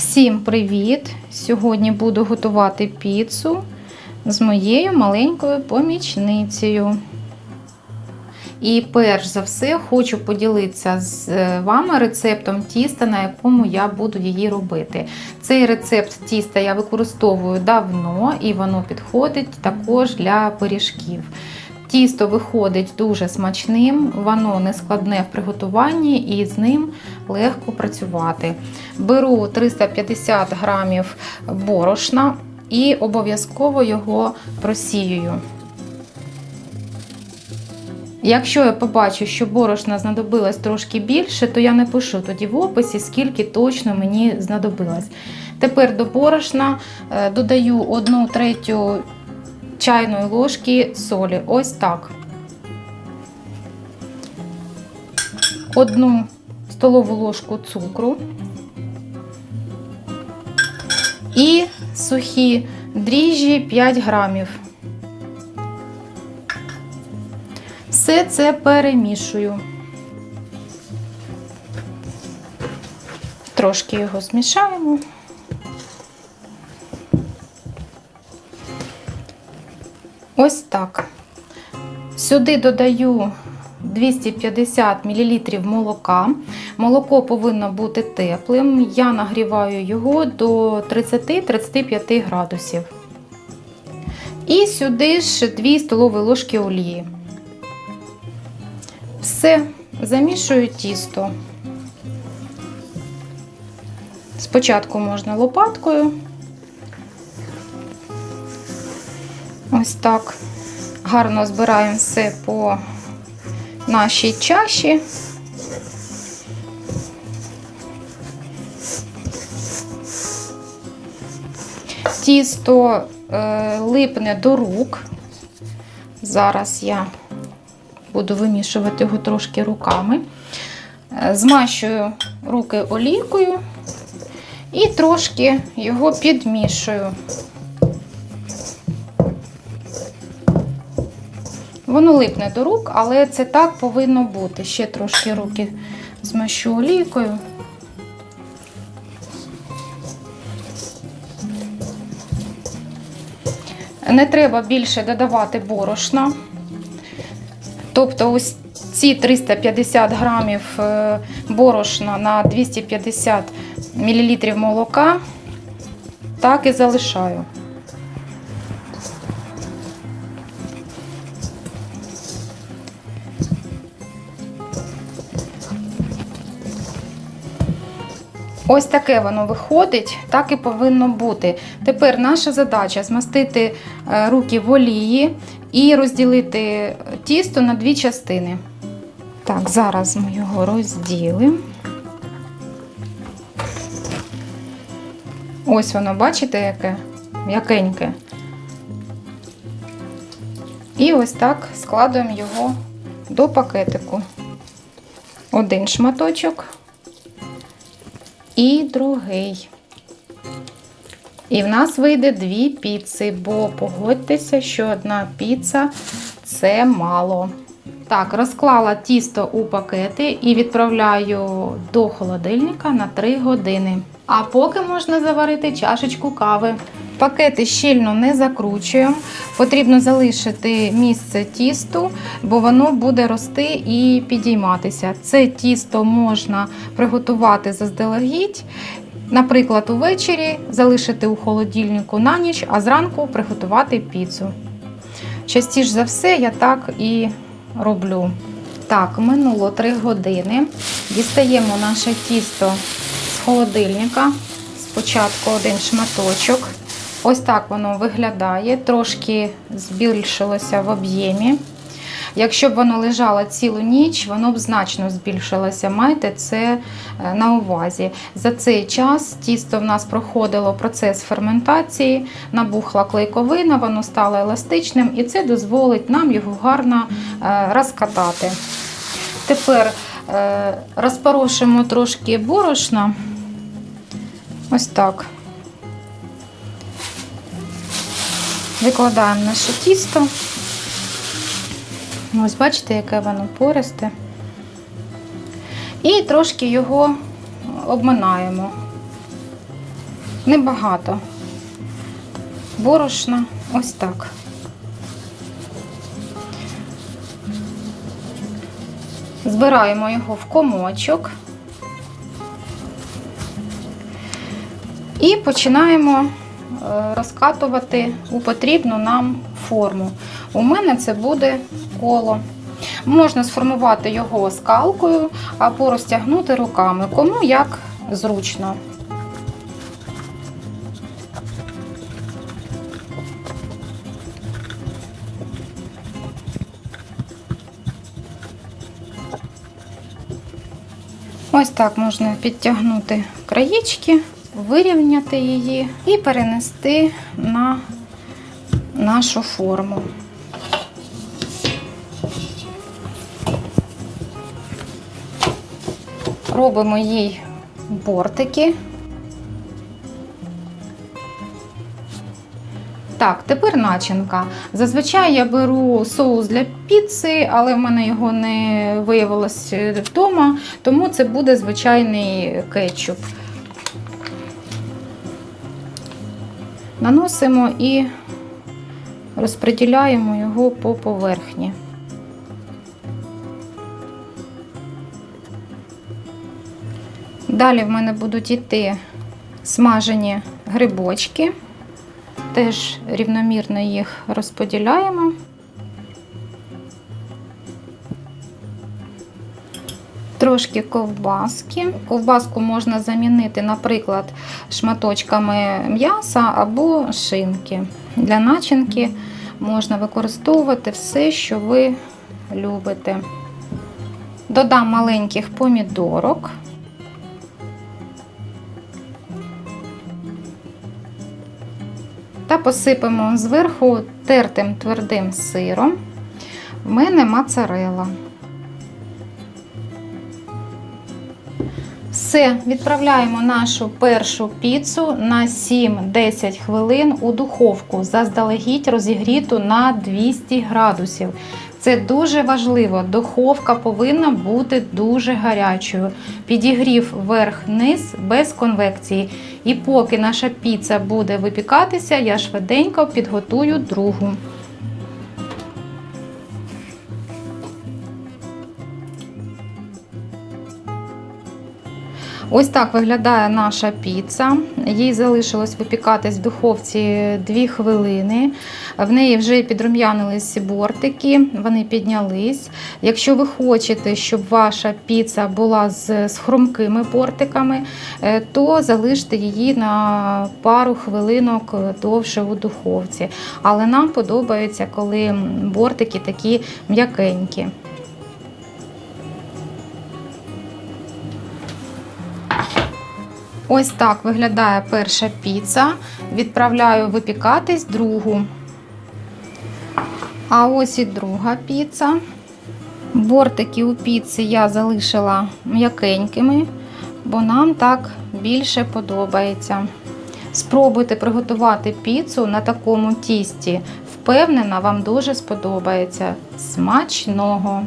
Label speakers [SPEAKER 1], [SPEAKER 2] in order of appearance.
[SPEAKER 1] Всім привіт! Сьогодні буду готувати піцу з моєю маленькою помічницею. І перш за все хочу поділитися з е, вами рецептом тіста, на якому я буду її робити. Цей рецепт тіста я використовую давно і воно підходить також для пиріжків. Тісто виходить дуже смачним, воно не складне в приготуванні і з ним легко працювати. Беру 350 грамів борошна і обов'язково його просіюю. Якщо я побачу, що борошна знадобилось трошки більше, то я напишу тоді в описі, скільки точно мені знадобилось. Тепер до борошна е, додаю 1 третю чайної ложки солі. Ось так. Одну столову ложку цукру і сухі дріжджі 5 грамів. Все це перемішую. Трошки його змішаємо. Ось так. Сюди додаю 250 мл молока. Молоко повинно бути теплим. Я нагріваю його до 30-35 градусів. І сюди ж 2 столові ложки олії. Все, замішую тісто. Спочатку можна лопаткою. Ось так. Гарно збираємо все по нашій чаші. Тісто е, липне до рук. Зараз я буду вимішувати його трошки руками. Е, Змащую руки олійкою і трошки його підмішую. Воно липне до рук, але це так повинно бути. Ще трошки руки змащу олійкою. Не треба більше додавати борошна. Тобто ось ці 350 грамів е, борошна на 250 мл молока так і залишаю. Ось таке воно виходить, так і повинно бути. Тепер наша задача змастити е, руки в олії і розділити тісто на дві частини. Так, зараз ми його розділимо. Ось воно, бачите, яке м'якеньке. І ось так складуємо його до пакетику. Один шматочок і другий. І в нас вийде дві піци, бо погодьтеся, що одна піца це мало. Так, розклала тісто у пакети і відправляю до холодильника на 3 години. А поки можна заварити чашечку кави. Пакети щільно не закручуємо. Потрібно залишити місце тісту, бо воно буде рости і підійматися. Це тісто можна приготувати заздалегідь. Наприклад, увечері залишити у холодильнику на ніч, а зранку приготувати піцу. Частіше за все, я так і роблю. Так, минуло 3 години. Дістаємо наше тісто з холодильника. Спочатку один шматочок. Ось так воно виглядає, трошки збільшилося в об'ємі. Якщо б воно лежало цілу ніч, воно б значно збільшилося. Майте це е, на увазі. За цей час тісто в нас проходило процес ферментації, набухла клейковина, воно стало еластичним і це дозволить нам його гарно е, розкатати. Тепер е, розпорошимо трошки борошна. Ось так. Викладаємо наше тісто. Ось бачите, яке воно пористе. І трошки його обминаємо. небагато борошна, ось так. Збираємо його в комочок і починаємо розкатувати у потрібну нам форму. У мене це буде коло. Можна сформувати його скалкою або розтягнути руками, кому як зручно. Ось так можна підтягнути краєчки, вирівняти її і перенести на нашу форму. Робимо їй бортики. Так, тепер начинка. Зазвичай я беру соус для піци, але в мене його не виявилось вдома, тому це буде звичайний кетчуп. Наносимо і розподіляємо його по поверхні. Далі в мене будуть йти смажені грибочки. Теж рівномірно їх розподіляємо. Трошки ковбаски. Ковбаску можна замінити, наприклад, шматочками м'яса або шинки. Для начинки можна використовувати все, що ви любите. Додам маленьких помідорок. та посипемо зверху тертим твердим сиром. В мене моцарелла. Все, відправляємо нашу першу піцу на 7-10 хвилин у духовку, заздалегідь розігріту на 200 градусів. Це дуже важливо. Духовка повинна бути дуже гарячою. Підігрів верх-низ без конвекції. І поки наша піца буде випікатися, я швиденько підготую другу. Ось так виглядає наша піца. Їй залишилось випікатись в духовці 2 хвилини. В неї вже підрум'янились бортики, вони піднялись. Якщо ви хочете, щоб ваша піца була з, хрумкими бортиками, е, то залиште її на пару хвилинок довше у духовці. Але нам подобається, коли бортики такі м'якенькі. Ось так виглядає перша піца. Відправляю випікатись другу. А ось і друга піца. Бортики у піці я залишила м'якенькими, бо нам так більше подобається. Спробуйте приготувати піцу на такому тісті. Впевнена, вам дуже сподобається. Смачного!